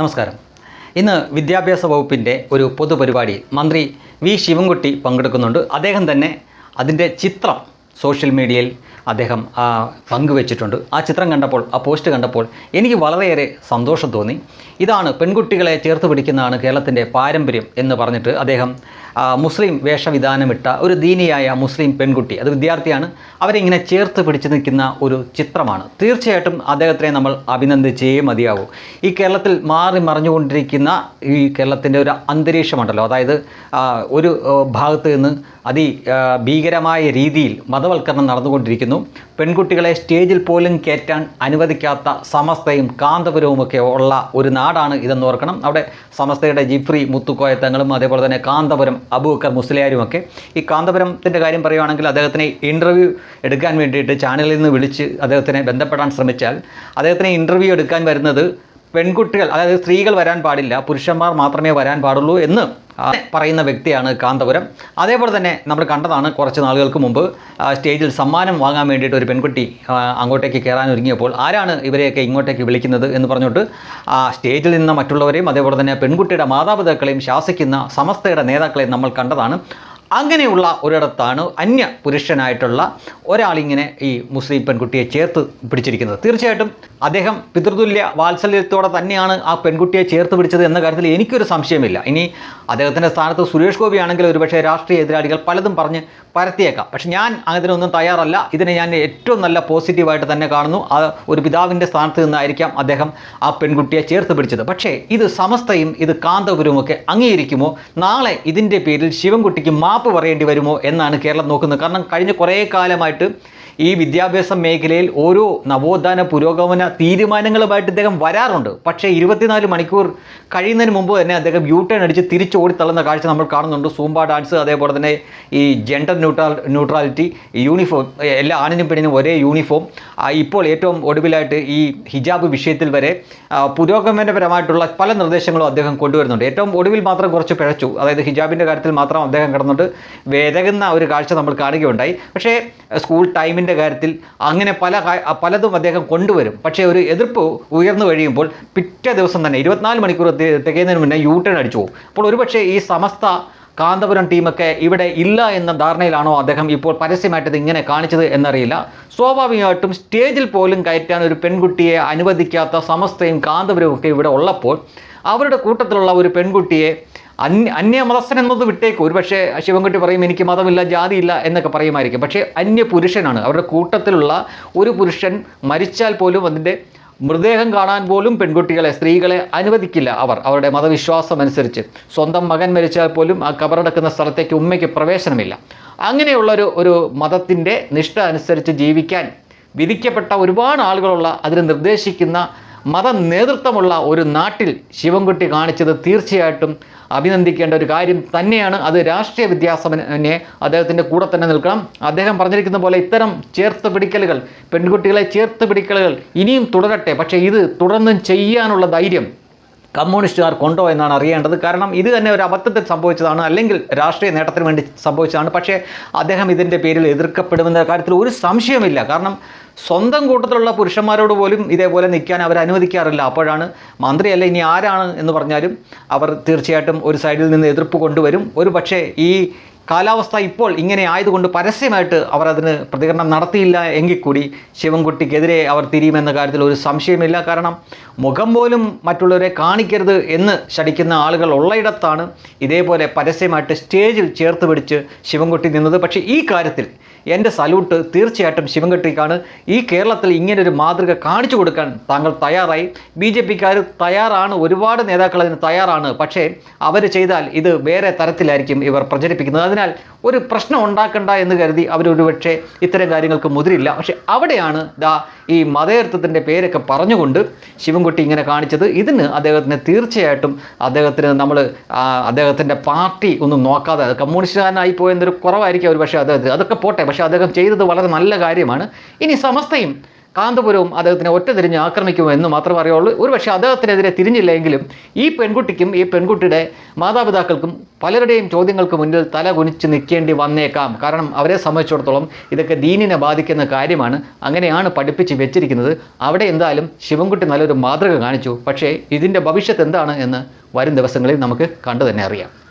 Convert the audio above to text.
നമസ്കാരം. ഇന്ന് വിദ്യാഭ്യാസ വകുപ്പിന്റെ ഒരു പൊതുപരിപാടി മന്ത്രി വി ശിവൻകുട്ടി പങ്കെടുക്കുന്നുണ്ട്. അദ്ദേഹം തന്നെ അതിന്റെ ചിത്രം സോഷ്യൽ മീഡിയയിൽ അദ്ദേഹം പങ്കുവച്ചിട്ടുണ്ട്. ആ ചിത്രം കണ്ടപ്പോൾ ആ പോസ്റ്റ് കണ്ടപ്പോൾ എനിക്ക് വളരെയേറെ സന്തോഷം തോന്നി. ഇതാണ് പെൺകുട്ടികളെ ചേർത്ത് പിടിക്കുന്നതാണ് കേരളത്തിന്റെ പാരമ്പര്യം എന്ന് പറഞ്ഞിട്ട് അദ്ദേഹം മുസ്ലിം വേഷവിധാനമിട്ട ഒരു ദീനിയായ മുസ്ലിം പെൺകുട്ടി. അത് വിദ്യാർത്ഥിയാണ്. അവരെ ഇങ്ങനെ ചേർത്ത് പിടിച്ചു നിൽക്കുന്ന ഒരു ചിത്രമാണ്. തീർച്ചയായിട്ടും അദ്ദേഹത്തിനെ നമ്മൾ അഭിനന്ദിച്ചേ മതിയാവും. ഈ കേരളത്തിൽ മാറി മറിഞ്ഞുകൊണ്ടിരിക്കുന്ന ഈ കേരളത്തിന്റെ ഒരു അന്തരീക്ഷമുണ്ടല്ലോ. അതായത് ഒരു ഭാഗത്ത് നിന്ന് അതി ഭീകരമായ രീതിയിൽ മതവൽക്കരണം നടന്നുകൊണ്ടിരിക്കുന്നു. പെൺകുട്ടികളെ സ്റ്റേജിൽ പോലും കയറ്റാൻ അനുവദിക്കാത്ത സമസ്തയും കാന്തപുരവുമൊക്കെ ഉള്ള ഒരു നാടാണ് ഇതെന്ന് ഓർക്കണം. അവിടെ സമസ്തയുടെ ജിഫ്രി മുത്തുക്കോയത്തങ്ങളും അതേപോലെ തന്നെ കാന്തപുരം അബൂക്കർ മുസ്ലിയാരുമൊക്കെ. ഈ കാന്തപുരത്തിന്റെ കാര്യം പറയുകയാണെങ്കിൽ അദ്ദേഹത്തിന് ഇന്റർവ്യൂ എടുക്കാൻ വേണ്ടിയിട്ട് ചാനലിൽ നിന്ന് വിളിച്ച് അദ്ദേഹത്തിനെ ബന്ധപ്പെടാൻ ശ്രമിച്ചാൽ അദ്ദേഹത്തിനെ ഇന്റർവ്യൂ എടുക്കാൻ വരുന്നത് പെൺകുട്ടികൾ അതായത് സ്ത്രീകൾ വരാൻ പാടില്ല പുരുഷന്മാർ മാത്രമേ വരാൻ പാടുള്ളൂ എന്ന് പറയുന്ന വ്യക്തിയാണ് കാന്തപുരം. അതേപോലെ തന്നെ നമ്മൾ കണ്ടതാണ് കുറച്ച് നാളുകൾക്ക് മുമ്പ് സ്റ്റേജിൽ സമ്മാനം വാങ്ങാൻ വേണ്ടിയിട്ട് ഒരു പെൺകുട്ടി അങ്ങോട്ടേക്ക് കയറാൻ ഒരുങ്ങിയപ്പോൾ ആരാണ് ഇവരെയൊക്കെ ഇങ്ങോട്ടേക്ക് വിളിക്കുന്നത് എന്ന് പറഞ്ഞിട്ട് ആ സ്റ്റേജിൽ നിന്ന് മറ്റുള്ളവരെയും അതേപോലെ തന്നെ പെൺകുട്ടിയുടെ മാതാപിതാക്കളെയും ശാസിക്കുന്ന സമസ്തയുടെ നേതാക്കളെയും നമ്മൾ കണ്ടതാണ്. അങ്ങനെയുള്ള ഒരിടത്താണ് അന്യ പുരുഷനായിട്ടുള്ള ഒരാളിങ്ങനെ ഈ മുസ്ലിം പെൺകുട്ടിയെ ചേർത്ത് പിടിച്ചിരിക്കുന്നത്. തീർച്ചയായിട്ടും അദ്ദേഹം പിതൃതുല്യ വാത്സല്യത്തോടെ തന്നെയാണ് ആ പെൺകുട്ടിയെ ചേർത്ത് പിടിച്ചത് എന്ന കാര്യത്തിൽ എനിക്കൊരു സംശയമില്ല. ഇനി അദ്ദേഹത്തിന്റെ സ്ഥാനത്ത് സുരേഷ് ഗോപി ആണെങ്കിൽ ഒരുപക്ഷെ രാഷ്ട്രീയ എതിരാളികൾ പലതും പറഞ്ഞ് പരത്തിയേക്കാം. പക്ഷെ ഞാൻ അതിനൊന്നും തയ്യാറല്ല. ഇതിനെ ഞാൻ ഏറ്റവും നല്ല പോസിറ്റീവായിട്ട് തന്നെ കാണുന്നു. ആ ഒരു പിതാവിന്റെ സ്ഥാനത്ത് നിന്നായിരിക്കാം അദ്ദേഹം ആ പെൺകുട്ടിയെ ചേർത്ത് പിടിച്ചത്. പക്ഷേ ഇത് സമസ്തയും ഇത് കാന്തപുരവുമൊക്കെ അംഗീകരിക്കുമോ? നാളെ ഇതിന്റെ പേരിൽ ശിവൻകുട്ടിക്ക് മാപ്പ് പറയേണ്ടി വരുമോ? എന്നാണ് കേരളം നോക്കുന്നത്. കാരണം കഴിഞ്ഞ കുറേ കാലമായിട്ട് ഈ വിദ്യാഭ്യാസ മേഖലയിൽ ഓരോ നവോത്ഥാന പുരോഗമന തീരുമാനങ്ങളുമായിട്ട് ഇദ്ദേഹം വരാറുണ്ട്. പക്ഷേ ഇരുപത്തിനാല് മണിക്കൂർ കഴിയുന്നതിന് മുമ്പ് തന്നെ അദ്ദേഹം യു ടേൺ അടിച്ച് തിരിച്ചോടി തള്ളുന്ന കാഴ്ച നമ്മൾ കാണുന്നുണ്ട്. സൂംബ ഡാൻസ് അതേപോലെ തന്നെ ഈ ജെൻഡർ ന്യൂട്രാൽ ന്യൂട്രാലിറ്റി യൂണിഫോം എല്ലാ ആണിനും പെണ്ണിനും ഒരേ യൂണിഫോം ഇപ്പോൾ ഏറ്റവും ഒടുവിലായിട്ട് ഈ ഹിജാബ് വിഷയത്തിൽ വരെ പുരോഗമനപരമായിട്ടുള്ള പല നിർദ്ദേശങ്ങളും അദ്ദേഹം കൊണ്ടുവരുന്നുണ്ട്. ഏറ്റവും ഒടുവിൽ മാത്രം കുറച്ച് പിഴച്ചു. അതായത് ഹിജാബിന്റെ കാര്യത്തിൽ മാത്രം അദ്ദേഹം കിടന്നിട്ട് വേദകുന്ന ഒരു കാഴ്ച നമ്മൾ കാണുകയുണ്ടായി. പക്ഷേ സ്കൂൾ ടൈമിന്റെ കാര്യത്തിൽ അങ്ങനെ പല പലതും അദ്ദേഹം കൊണ്ടുവരും. പക്ഷേ ഒരു എതിർപ്പ് ഉയർന്നു കഴിയുമ്പോൾ പിറ്റേ ദിവസം തന്നെ ഇരുപത്തിനാല് മണിക്കൂർ തികയുന്നതിന് മുന്നേ യൂ ടേൺ അടിച്ചു പോകും. അപ്പോൾ ഒരുപക്ഷേ ഈ സമസ്ത കാന്തപുരം ടീമൊക്കെ ഇവിടെ ഇല്ല എന്ന ധാരണയിലാണോ അദ്ദേഹം ഇപ്പോൾ പരസ്യമായിട്ട് ഇത് ഇങ്ങനെ കാണിച്ചത് എന്നറിയില്ല. സ്വാഭാവികമായിട്ടും സ്റ്റേജിൽ പോലും കയറ്റാൻ ഒരു പെൺകുട്ടിയെ അനുവദിക്കാത്ത സമസ്തയും കാന്തപുരവും ഒക്കെ ഇവിടെ ഉള്ളപ്പോൾ അവരുടെ കൂട്ടത്തിലുള്ള ഒരു പെൺകുട്ടിയെ അന്യ അന്യമതസ്ഥൻ എന്നത് വിട്ടേക്കും. ഒരുപക്ഷെ ശിവൻകുട്ടി പറയും എനിക്ക് മതമില്ല ജാതിയില്ല എന്നൊക്കെ പറയുമായിരിക്കും. പക്ഷേ അന്യ പുരുഷനാണ് അവരുടെ കൂട്ടത്തിലുള്ള ഒരു പുരുഷൻ മരിച്ചാൽ പോലും അതിന്റെ മൃതദേഹം കാണാൻ പോലും പെൺകുട്ടികളെ സ്ത്രീകളെ അനുവദിക്കില്ല അവർ അവരുടെ മതവിശ്വാസം അനുസരിച്ച്. സ്വന്തം മകൻ മരിച്ചാൽ പോലും ആ കബറടക്കുന്ന സ്ഥലത്തേക്ക് ഉമ്മയ്ക്ക് പ്രവേശനമില്ല. അങ്ങനെയുള്ളൊരു ഒരു മതത്തിന്റെ നിഷ്ഠ അനുസരിച്ച് ജീവിക്കാൻ വിധിക്കപ്പെട്ട ഒരുപാട് ആളുകളുള്ള അതിന് നിർദ്ദേശിക്കുന്ന മത നേതൃത്വമുള്ള ഒരു നാട്ടിൽ ശിവൻകുട്ടി കാണിച്ചത് തീർച്ചയായിട്ടും അഭിനന്ദിക്കേണ്ട ഒരു കാര്യം തന്നെയാണ്. അത് രാഷ്ട്രീയ വിദ്യാസമനെ അദ്ദേഹത്തിന്റെ കൂടെ തന്നെ നിൽക്കണം. അദ്ദേഹം പറഞ്ഞിരിക്കുന്ന പോലെ ഇത്തരം ചേർത്ത് പിടിക്കലുകൾ പെൺകുട്ടികളെ ചേർത്ത് പിടിക്കലുകൾ ഇനിയും തുടരട്ടെ. പക്ഷേ ഇത് തുടർന്നും ചെയ്യാനുള്ള ധൈര്യം കമ്മ്യൂണിസ്റ്റുകാർ കൊണ്ടോ എന്നാണ് അറിയേണ്ടത്. കാരണം ഇത് തന്നെ ഒരു അബദ്ധത്തിൽ സംഭവിച്ചതാണ് അല്ലെങ്കിൽ രാഷ്ട്രീയ നേട്ടത്തിന് വേണ്ടി സംഭവിച്ചതാണ്. പക്ഷേ അദ്ദേഹം ഇതിന്റെ പേരിൽ എതിർക്കപ്പെടുമെന്ന കാര്യത്തിൽ ഒരു സംശയമില്ല കാരണം സ്വന്തം കൂട്ടത്തിലുള്ള പുരുഷന്മാരോട് പോലും ഇതേപോലെ നിൽക്കാൻ അവർ അനുവദിക്കാറില്ല. അപ്പോഴാണ് മന്ത്രിയല്ല ഇനി ആരാണ് എന്ന് പറഞ്ഞാലും അവർ തീർച്ചയായിട്ടും ഒരു സൈഡിൽ നിന്ന് എതിർപ്പ് കൊണ്ടുവരും. ഒരു പക്ഷേ ഈ കാലാവസ്ഥ ഇപ്പോൾ ഇങ്ങനെ ആയതുകൊണ്ട് പരസ്യമായിട്ട് അവർ അതിന് പ്രതികരണം നടത്തിയില്ല എങ്കിൽ കൂടി ശിവൻകുട്ടിക്കെതിരെ അവർ തിരിയുമെന്ന കാര്യത്തിൽ ഒരു സംശയമില്ല. കാരണം മുഖം പോലും മറ്റുള്ളവരെ കാണിക്കരുത് എന്ന് ശടിക്കുന്ന ആളുകൾ ഉള്ളയിടത്താണ് ഇതേപോലെ പരസ്യമായിട്ട് സ്റ്റേജിൽ ചേർത്ത് പിടിച്ച് ശിവൻകുട്ടി നിന്നത്. പക്ഷേ ഈ കാര്യത്തിൽ എന്റെ സല്യൂട്ട് തീർച്ചയായിട്ടും ശിവൻകെട്ടിക്കാണ് ഈ കേരളത്തിൽ ഇങ്ങനൊരു മാതൃക കാണിച്ചു കൊടുക്കാൻ താങ്കൾ തയ്യാറായി. ബി ജെ പിക്കാർ തയ്യാറാണ്. ഒരുപാട് നേതാക്കൾ അതിന് തയ്യാറാണ്. പക്ഷേ അവർ ചെയ്താൽ ഇത് വേറെ തരത്തിലായിരിക്കും ഇവർ പ്രചരിപ്പിക്കുന്നത്. അതിനാൽ ഒരു പ്രശ്നം ഉണ്ടാക്കണ്ട എന്ന് കരുതി അവരൊരു പക്ഷേ ഇത്തരം കാര്യങ്ങൾക്ക് മുതിരില്ല. പക്ഷെ അവിടെയാണ് ദാ ഈ മതേർത്ഥത്തിന്റെ പേരൊക്കെ പറഞ്ഞുകൊണ്ട് ശിവൻകുട്ടി ഇങ്ങനെ കാണിച്ചത്. ഇതിന് അദ്ദേഹത്തിന് തീർച്ചയായിട്ടും അദ്ദേഹത്തിന് നമ്മൾ അദ്ദേഹത്തിന്റെ പാർട്ടി ഒന്നും നോക്കാതെ കമ്മ്യൂണിസ്റ്റുകാരനായി പോയെന്നൊരു കുറവായിരിക്കും ഒരു പക്ഷേ അദ്ദേഹത്തിന്. അതൊക്കെ പോട്ടെ. പക്ഷേ അദ്ദേഹം ചെയ്തത് വളരെ നല്ല കാര്യമാണ്. ഇനി സമസ്തയും കാന്തപുരവും അദ്ദേഹത്തിനെ ഒറ്റ തിരിഞ്ഞ് ആക്രമിക്കുമോ എന്ന് മാത്രമേ അറിയുള്ളൂ. ഒരുപക്ഷെ അദ്ദേഹത്തിനെതിരെ തിരിഞ്ഞില്ലെങ്കിലും ഈ പെൺകുട്ടിക്കും ഈ പെൺകുട്ടിയുടെ മാതാപിതാക്കൾക്കും പലരുടെയും ചോദ്യങ്ങൾക്ക് മുന്നിൽ തല കുനിച്ച് നിൽക്കേണ്ടി വന്നേക്കാം. കാരണം അവരെ സംബന്ധിച്ചിടത്തോളം ഇതൊക്കെ ദീനിനെ ബാധിക്കുന്ന കാര്യമാണ്. അങ്ങനെയാണ് പഠിപ്പിച്ച് വെച്ചിരിക്കുന്നത്. അവിടെ എന്തായാലും ശിവൻകുട്ടി നല്ലൊരു മാതൃക കാണിച്ചു. പക്ഷേ ഇതിന്റെ ഭവിഷ്യത്ത് എന്താണ് എന്ന് വരും ദിവസങ്ങളിൽ നമുക്ക് കണ്ടു തന്നെ അറിയാം.